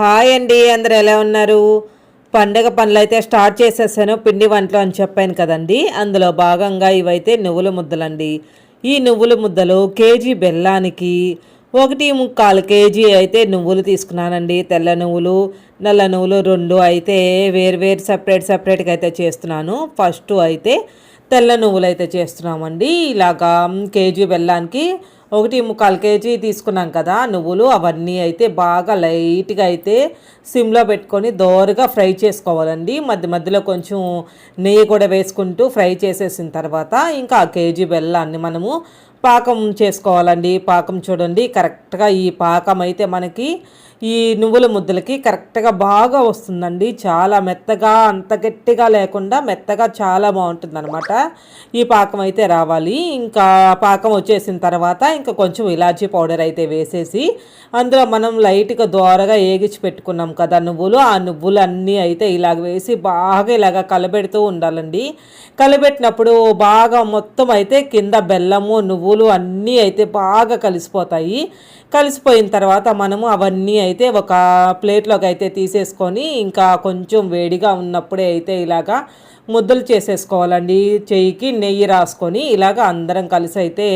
Hi అండి అందరు ఎలా ఉన్నారు? పండగ పనులు అయితే స్టార్ట్ చేసేసాను పిండి వంటలు అని చెప్పాను కదండి. అందులో భాగంగా ఇవైతే నువ్వుల ముద్దలండి. ఈ నువ్వుల ముద్దలు కేజీ బెల్లానికి ఒకటి ముక్కాలు కేజీ అయితే నువ్వులు తీసుకున్నానండి. తెల్ల నువ్వులు నల్ల నువ్వులు రెండు అయితే వేరు వేరు సపరేట్ సపరేట్గా అయితే చేస్తున్నాను. ఫస్ట్ అయితే తెల్ల నువ్వులు అయితే చేస్తున్నామండి. ఇలాగా కేజీ బెల్లానికి ఒకటి ముక్కాలు కేజీ తీసుకున్నాం కదా నువ్వులు అవన్నీ అయితే బాగా లైట్గా అయితే సిమ్లో పెట్టుకొని దోరగా ఫ్రై చేసుకోవాలండి. మధ్య మధ్యలో కొంచెం నెయ్యి కూడా వేసుకుంటూ ఫ్రై చేసేసిన తర్వాత ఇంకా ఆ కేజీ బెల్లాన్ని మనము పాకం చేసుకోవాలండి పాకం చూడండి. కరెక్ట్గా ఈ పాకం అయితే మనకి ఈ నువ్వుల ముద్దలకి కరెక్ట్గా బాగా వస్తుందండి. చాలా మెత్తగా అంత గట్టిగా లేకుండా మెత్తగా చాలా బాగుంటుందనమాట ఈ పాకం అయితే రావాలి. ఇంకా పాకం వచ్చేసిన తర్వాత ఇంకా కొంచెం ఇలాచీ పౌడర్ అయితే వేసేసి అందులో మనం లైట్గా దోరగా ఏగిచి పెట్టుకున్నాం కదా నువ్వులు. ఆ నువ్వులు అన్నీ అయితే ఇలాగ వేసి బాగా ఇలాగ కలబెడుతూ ఉండాలండి. కలబెట్టినప్పుడు బాగా మొత్తం అయితే కింద బెల్లము నువ్వు పువ్వులు అన్నీ అయితే బాగా కలిసిపోతాయి. కలిసిపోయిన తర్వాత మనము అవన్నీ అయితే ఒక ప్లేట్లోకి అయితే తీసేసుకొని ఇంకా కొంచెం వేడిగా ఉన్నప్పుడే అయితే ఇలాగా ముద్దలు చేసేసుకోవాలండి. చెయ్యికి నెయ్యి రాసుకొని ఇలాగ అందరం కలిసి అయితే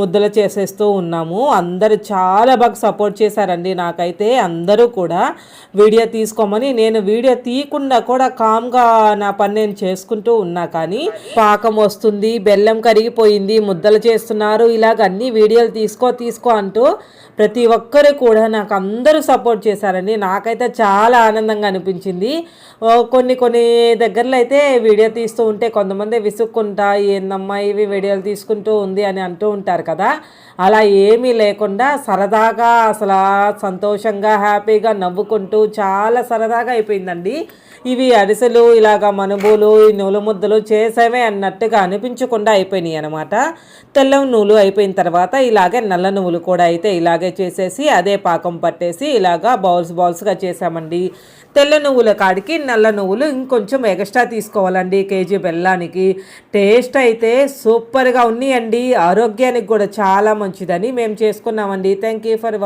ముద్దలు చేసేస్తూ ఉన్నాము. అందరూ చాలా బాగా సపోర్ట్ చేశారండి నాకైతే. అందరూ కూడా వీడియో తీసుకోమని నేను వీడియో తీయకుండా కూడా కామ్గా నా పని నేను చేసుకుంటూ ఉన్నా కానీ పాకం వస్తుంది బెల్లం కరిగిపోయింది ముద్దలు చేస్తున్నారు ఇలాగ అన్ని వీడియోలు తీసుకో తీసుకో అంటూ ప్రతి ఒక్కరు కూడా నాకు అందరూ సపోర్ట్ చేశారండి. నాకైతే చాలా ఆనందంగా అనిపించింది. కొన్ని కొన్ని దగ్గరలో అయితే వీడియో తీస్తూ ఉంటే కొంతమంది విసుక్కుంటా ఏందమ్మా ఇవి వీడియోలు తీసుకుంటూ ఉంది అని అంటూ ఉంటారు కదా. అలా ఏమీ లేకుండా సరదాగా అసలు సంతోషంగా హ్యాపీగా నవ్వుకుంటూ చాలా సరదాగా అయిపోయిందండి. ఇవి అరిసెలు ఇలాగ మనుబులు ఈ నూలు ముద్దలు చేసేవే అన్నట్టుగా అనిపించకుండా అయిపోయినాయి అనమాట తెల్ల నూలు అయిపోయిన తర్వాత ఇలాగే నల్ల నువ్వులు కూడా అయితే ఇలాగే చేసేసి అదే పాకం పట్టేసి ఇలాగా బౌల్స్ బౌల్స్గా చేసామండి తెల్ల నువ్వుల కాడికి నల్ల నువ్వులు ఇంకొంచెం ఎక్స్ట్రా తీసుకోవాలండి. కేజీ బెల్లానికి. టేస్ట్ అయితే సూపర్గా ఉన్నాయండి. ఆరోగ్యానికి కూడా చాలా మంచిదని మేము చేసుకున్నామండి. Thank you for